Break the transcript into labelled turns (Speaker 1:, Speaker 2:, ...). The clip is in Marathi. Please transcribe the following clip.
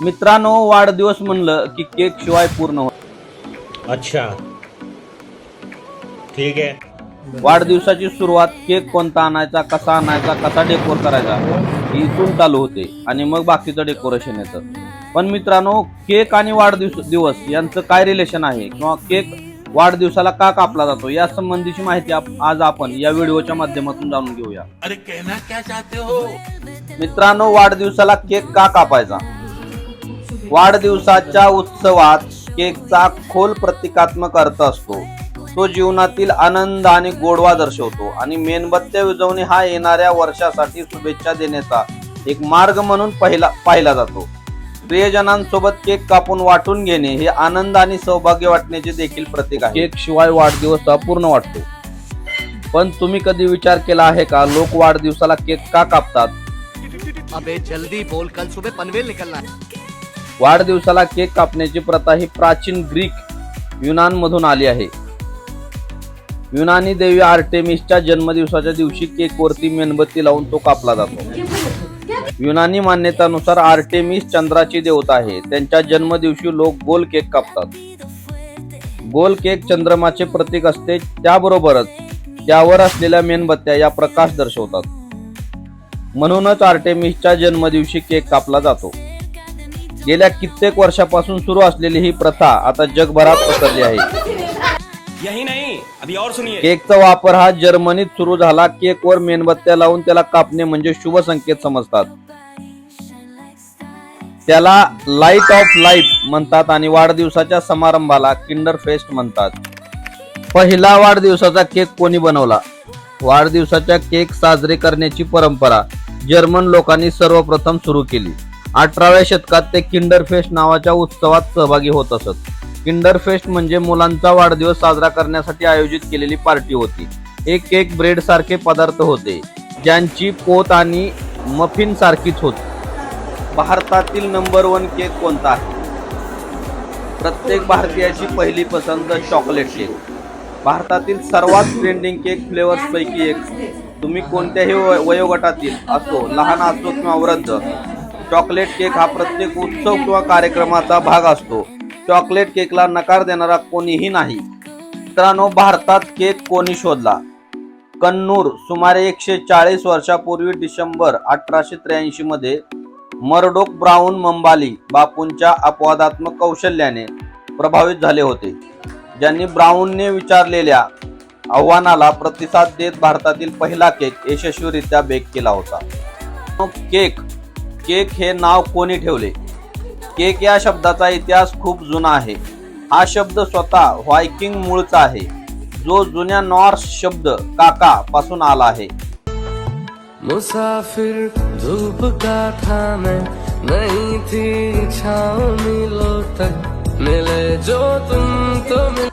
Speaker 1: मित्रांनो वाढदिवस म्हणलं की केक शिवाय पूर्ण होत
Speaker 2: अच्छा. ठीक है
Speaker 1: वाढदिवसाची सुरुवात केक कोणता आणायचा कसा आणायचा कसा डेकोर करायचा इथून चालू होते आणि मग बाकीचं डेकोरेशन येतं. पण मित्रांनो केक आणि वाढदिवस दिवस यांचं काय रिलेशन आहे किंवा केक वाढदिवसाला का कापला जातो या संबंधीची माहिती आप- आज आपण या व्हिडिओच्या माध्यमातून जाणून घेऊया.
Speaker 3: अरे कहना क्या चाहते हो?
Speaker 1: मित्रांनो वाढदिवसाला केक का कापायचा? वाढदिवसाच्या उत्सवात केकचा खोल प्रतिकात्मक अर्थ असतो. तो जीवनातील आनंद आणि गोडवा दर्शवतो आणि मेणबत्त्या विजवणे हा येणाऱ्या वर्षासाठी शुभेच्छा देण्याचा एक मार्ग म्हणून पहिला पाहिला जातो. प्रियजनांसोबत केक कापून वाटून घेणे हे आनंद आणि सौभाग्य वाटण्याचे देखील प्रतीक आहे. केक शिवाय वाढदिवस अपूर्ण वाटतो. पण तुम्ही कधी विचार केला आहे का? लोक वाढदिवसाला केक का कापतात?
Speaker 4: अबे जल्दी बोल. कल सुबह पनवेल निकलना है।
Speaker 1: वाढदिवसाला केक कापण्याची प्रथा ही प्राचीन ग्रीक युनानमधून आली आहे. युनानी देवी आर्टेमिसच्या जन्मदिवसाच्या दिवशी केकवरती मेणबत्ती लावून तो कापला जातो. युनानी मान्यतानुसार आर्टेमिस चंद्राची देवता आहे. त्यांच्या जन्मदिवशी लोक गोल केक कापतात. गोल केक चंद्रमाचे प्रतीक असते त्याबरोबरच त्यावर असलेल्या मेणबत्त्या या प्रकाश दर्शवतात. म्हणूनच आर्टेमिसच्या जन्मदिवशी केक कापला जातो. गेल्या कित्येक वर्षापासून सुरू असलेली ही प्रथा आता जगभरात पसरली आहे.
Speaker 2: यही नहीं अभी और सुनिए।
Speaker 1: केकचा वापर हा जर्मनीत सुरू झाला. केकवर मेणबत्त्या लावून त्याला कापणे म्हणजे शुभ संकेत समजतात. त्याला लाइट ऑफ लाईफ म्हणतात आणि वाढदिवसाच्या समारंभाला किंडर फेस्ट म्हणतात. पहिला वाढदिवसाचा केक कोणी बनवला? वाढदिवसाच्या केक साजरे करण्याची परंपरा जर्मन लोकांनी सर्वप्रथम सुरू केली. अठराव्या शतकात ते किंडर फेस्ट नावाच्या उत्सवात सहभागी होत असत. किंडर फेस्ट म्हणजे मुलांचा वाढदिवस साजरा करण्यासाठी आयोजित केलेली पार्टी होती. एक केक ब्रेड सारखे पदार्थ होते ज्यांची पोत आणि मफिन सारखीच होती. भारतातील नंबर वन केक कोणता आहे? प्रत्येक भारतीयाची पहिली पसंत चॉकलेट केक भारतातील सर्वात ट्रेंडिंग केक फ्लेवर्स पैकी एक. तुम्ही कोणत्याही वयोगटातील असो लहान असो किंवा वृद्ध चॉकलेट केक हा प्रत्येक उत्सव किंवा कार्यक्रमाचा भाग असतो. चॉकलेट केकला नकार देणारा कोणीही नाही. मित्रांनो भारतात केक कोणी शोधला? कन्नूर सुमारे एकशे चाळीस वर्षापूर्वी डिसेंबर अठराशे त्र्याऐंशी मध्ये मर्डोक ब्राऊन मंबाली बापूंच्या अपवादात्मक कौशल्याने प्रभावित झाले होते. ज्यांनी ब्राऊनने विचारलेल्या आव्हानाला प्रतिसाद देत भारतातील पहिला केक यशस्वीरित्या बेक केला होता. केक केक हे नाव कोणी ठेवले? केक या शब्दाचा इतिहास खूप जुना आहे. हा शब्द स्वतः व्हायकिंग मूळचा आहे. जो जुन्या नॉर्स शब्द काका पासून आला आहे.
Speaker 5: मुसाफिर धूप का था मैं? नहीं थी छाव मिलो तक। मिले जो तुम तो मिले।